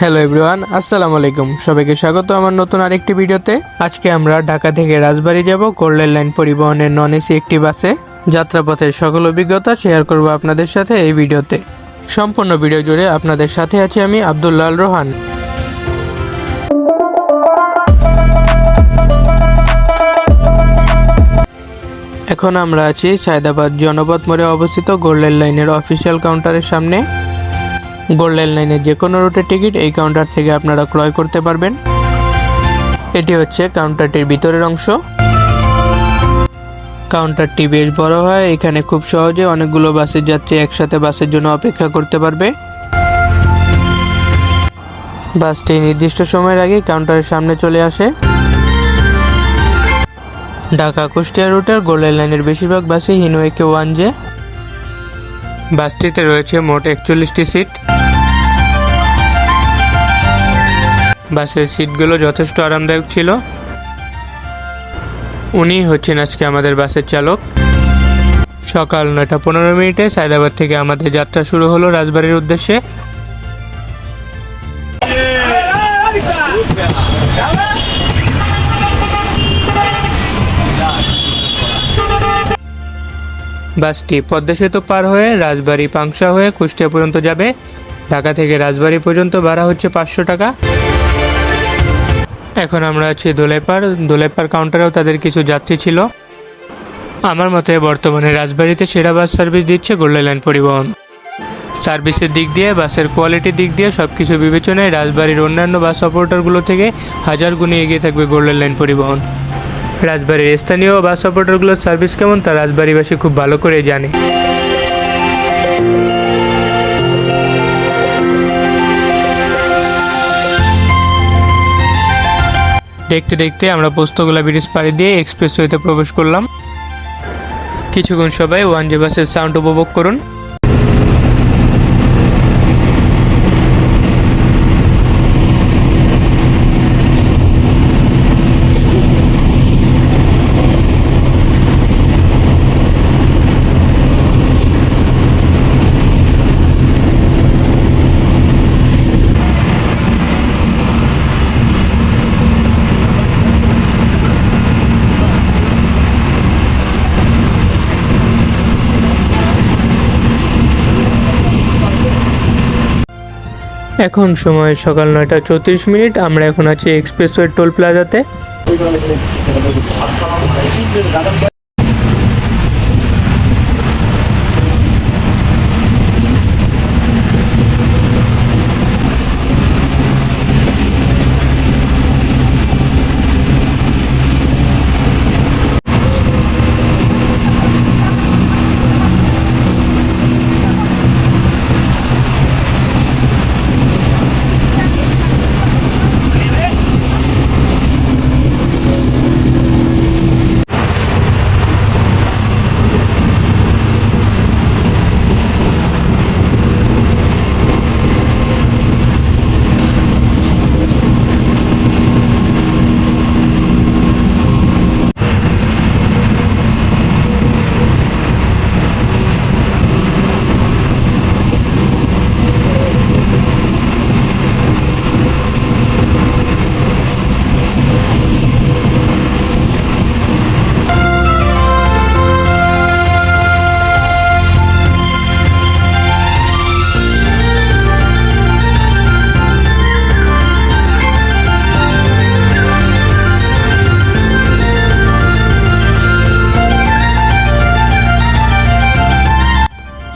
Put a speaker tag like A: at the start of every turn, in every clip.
A: Hello everyone আসসালামু আলাইকুম। সবাইকে স্বাগত আমার নতুন আরেকটি ভিডিওতে। আজকে আমরা ঢাকা থেকে রাজবাড়ী যাব গোল্ডেন লাইন পরিবহনের নন এসি একটি বাসে। যাত্রাপথের সকল অভিজ্ঞতা শেয়ার করব আপনাদের সাথে এই ভিডিওতে। সম্পূর্ণ ভিডিও জুড়ে আপনাদের সাথে আছি আমি আব্দুল্লাহ আল রোহান। এখন আমরা আছি সায়দাবাদ জনপথ মোড়ে অবস্থিত গোল্ডেন লাইনের অফিসিয়াল কাউন্টারের সামনে। গোল্ডেন লাইনের যে কোনো রুটের টিকিট এই কাউন্টার থেকে আপনারা ক্রয় করতে পারবেন। এটি হচ্ছে কাউন্টারটির ভিতরের অংশ। কাউন্টারটি বেশ বড় হয়, এখানে খুব সহজে অনেকগুলো বাসের যাত্রী একসাথে বাসের জন্য অপেক্ষা করতে পারবে। বাসটি নির্দিষ্ট সময়ের আগে কাউন্টারের সামনে চলে আসে। ঢাকা কুষ্টিয়া রুটের গোল্ডেন লাইনের বেশিরভাগ বাসই হিনওয়েকে ওয়ান জে। বাসটিতে রয়েছে মোট একচল্লিশটি সিট। বাসের সিটগুলো যথেষ্ট আরামদায়ক ছিল। উনি হচ্ছেন আজকে আমাদের বাসের চালক। সকাল নয়টা পনেরো মিনিটে সায়দাবাদ থেকে আমাদের যাত্রা শুরু হলো রাজবাড়ির উদ্দেশ্যে। বাসটি পদ্মা সেতু পার হয়ে রাজবাড়ি পাংশা হয়ে কুষ্টিয়া পর্যন্ত যাবে। ঢাকা থেকে রাজবাড়ি পর্যন্ত ভাড়া হচ্ছে পাঁচশো টাকা। এখন আমরা আছি দোলেপার। দোলেপার কাউন্টারেও তাদের কিছু যাত্রী ছিল। আমার মতে বর্তমানে রাজবাড়িতে সেরা বাস সার্ভিস দিচ্ছে গোল্ডেন লাইন পরিবহন। সার্ভিসের দিক দিয়ে, বাসের কোয়ালিটির দিক দিয়ে সব কিছু বিবেচনায় রাজবাড়ির অন্যান্য বাস অপারেটরগুলো থেকে হাজার গুণে এগিয়ে থাকবে গোল্ডেন লাইন পরিবহন। রাজবাড়ির স্থানীয় বাস অপারেটরগুলোর সার্ভিস কেমন তা রাজবাড়িবাসী খুব ভালো করে জানে। দেখতে দেখতে আমরা পোস্তগোলা ব্রিজ পাড়ি দিয়ে এক্সপ্রেস ওয়েতে প্রবেশ করলাম। কিছুক্ষণ সবাই ওয়ান জে বাসের সাউন্ড উপভোগ করুন। এখন সময় সকাল নয়টা চৌত্রিশ মিনিট। আমরা এখন আছি এক্সপ্রেসওয়ে টোল প্লাজাতে।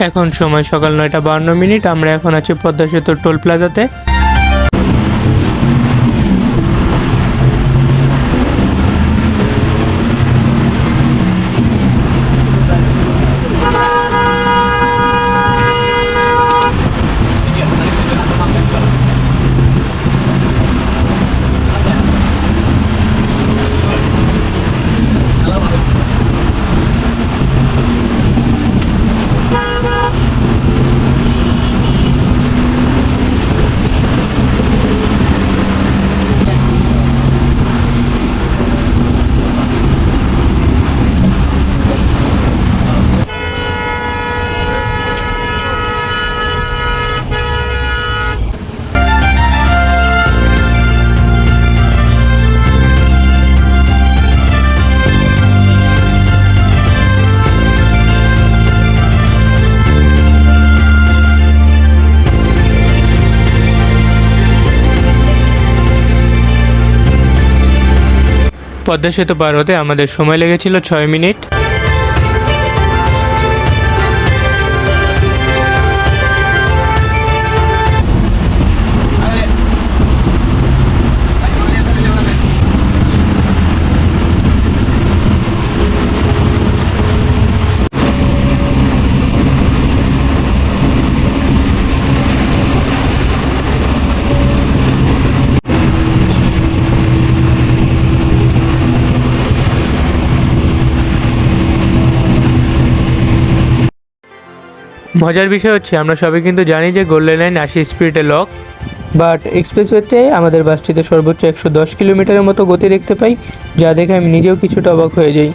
A: এখন সময় সকাল নয়টা বান্ন মিনিট। আমরা এখন আছি পদ্মা সেতুর টোল প্লাজাতে। পদ্মা সেতু পার হতে আমাদের সময় লেগেছিল ছয় মিনিট। মজার বিষয় হচ্ছে, আমরা সবাই কিন্তু জানি যে গোল্ডেন লাইন আশি স্পিডে লক বাট এক্সপ্রেসওয়েতে আমাদের বাসটিতে সর্বোচ্চ একশো দশ কিলোমিটারের মতো গতি দেখতে পাই, যা দেখে আমি নিজেও কিছুটা অবাক হয়ে যাই।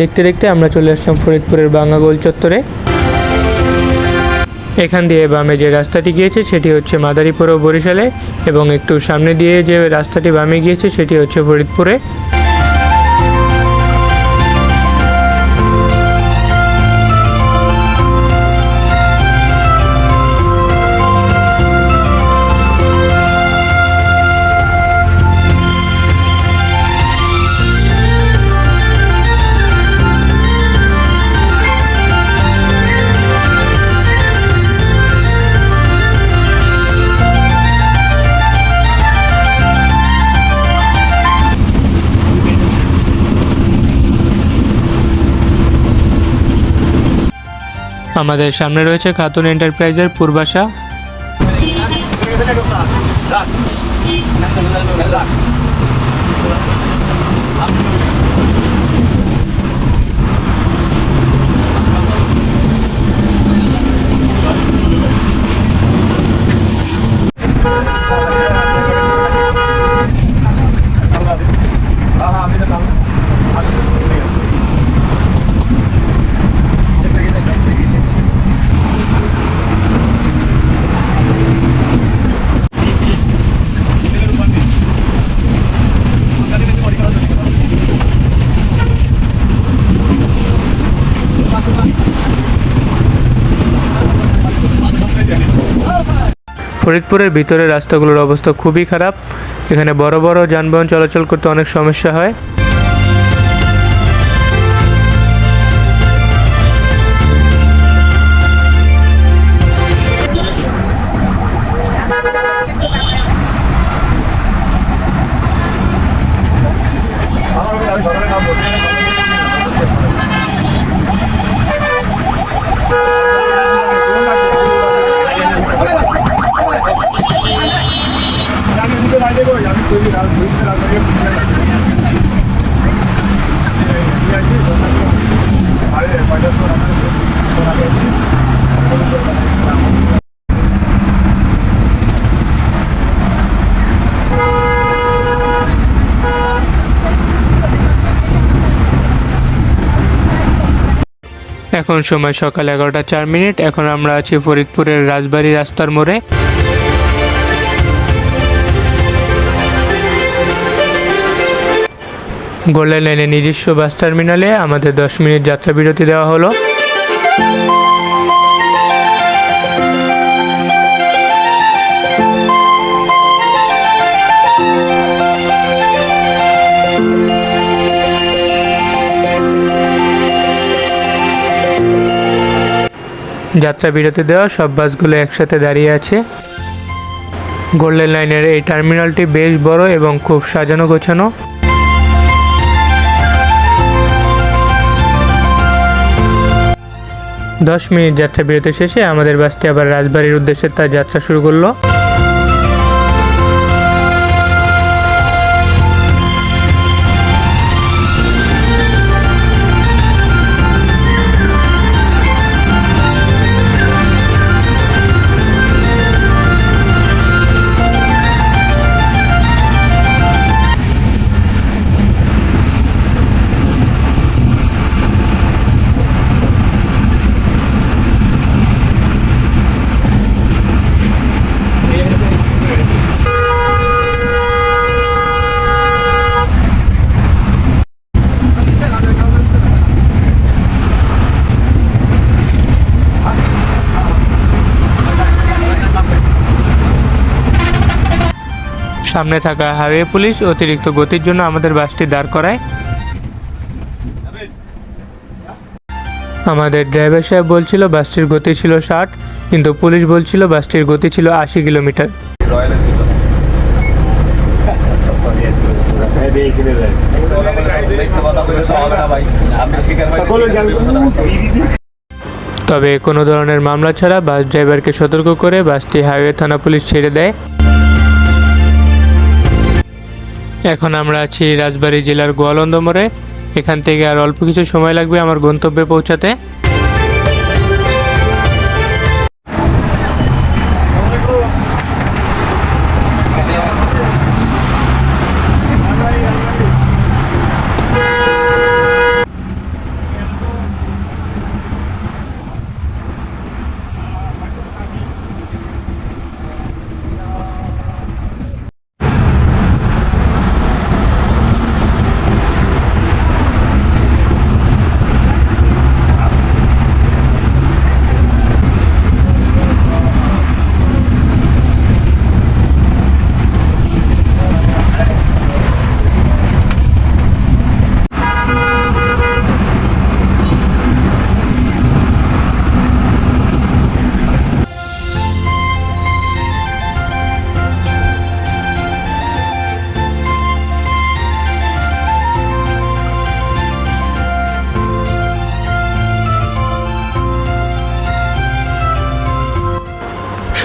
A: দেখতে দেখতে আমরা চলে আসলাম ফরিদপুরের বাঙ্গা গোল চত্বরে। এখান দিয়ে বামে যে রাস্তাটি গিয়েছে, সেটি হচ্ছে মাদারীপুর ও বরিশালে এবং একটু সামনে দিয়ে যে রাস্তাটি বামে গিয়েছে, সেটি হচ্ছে ফরিদপুরে। আমাদের সামনে রয়েছে খাতুন এন্টারপ্রাইজের পূর্বাশা। ফরিদপুরের ভিতরে রাস্তাগুলোর অবস্থা খুবই খারাপ। এখানে বড় বড় যানবাহন চলাচল করতে অনেক সমস্যা হয়। এখন সময় সকাল এগারোটা চার মিনিট। এখন আমরা আছি ফরিদপুরের রাজবাড়ি রাস্তার মোড়ে। গোল্ডেন লাইনের নিজস্ব বাস টার্মিনালে আমাদের দশ মিনিট যাত্রা বিরতি দেওয়া হলো। যাত্রা বিরতি দেওয়া, সব বাসগুলো একসাথে দাঁড়িয়ে আছে। গোল্ডেন লাইনের এই টার্মিনালটি বেশ বড় এবং খুব সাজানো গোছানো। দশ মিনিট যাত্রা বিরতি শেষে আমাদের বাসটি আবার রাজবাড়ির উদ্দেশ্যে তার যাত্রা শুরু করল। সামনে থাকা হাইওয়ে পুলিশ অতিরিক্ত গতির জন্য আমাদের বাসটি দাঁড় করায়। আমাদের ড্রাইভার সাহেব বলছিল বাসটির গতি ছিল ষাট, কিন্তু পুলিশ বলছিল বাসটির গতি ছিল আশি কিলোমিটার। তবে কোনো ধরনের মামলা ছাড়া বাস ড্রাইভারকে সতর্ক করে বাসটি হাইওয়ে থানা পুলিশ ছেড়ে দেয়। এখন আমরা আছি রাজবাড়ী জেলার গোয়ালন্দ মোড়ে এখান থেকে আর অল্প কিছু সময় লাগবে আমার গন্তব্যে পৌঁছাতে।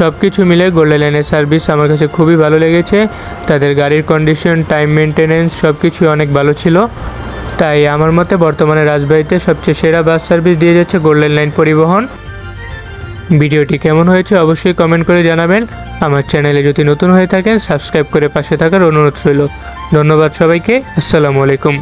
A: সব কিছু মিলে গোল্ডেন লাইনের সার্ভিস আমার কাছে খুবই ভালো লেগেছে। তাদের গাড়ির কন্ডিশন টাইম মেনটেনেন্স সব কিছুই অনেক ভালো ছিল। তাই আমার মতে বর্তমানে রাজবাড়িতে সবচেয়ে সেরা বাস সার্ভিস দিয়ে যাচ্ছে গোল্ডেন লাইন পরিবহন। ভিডিওটি কেমন হয়েছে অবশ্যই কমেন্ট করে জানাবেন। আমার চ্যানেলে যদি নতুন হয়ে থাকেন সাবস্ক্রাইব করে পাশে থাকার অনুরোধ রইল। ধন্যবাদ সবাইকে, আসসালামু আলাইকুম।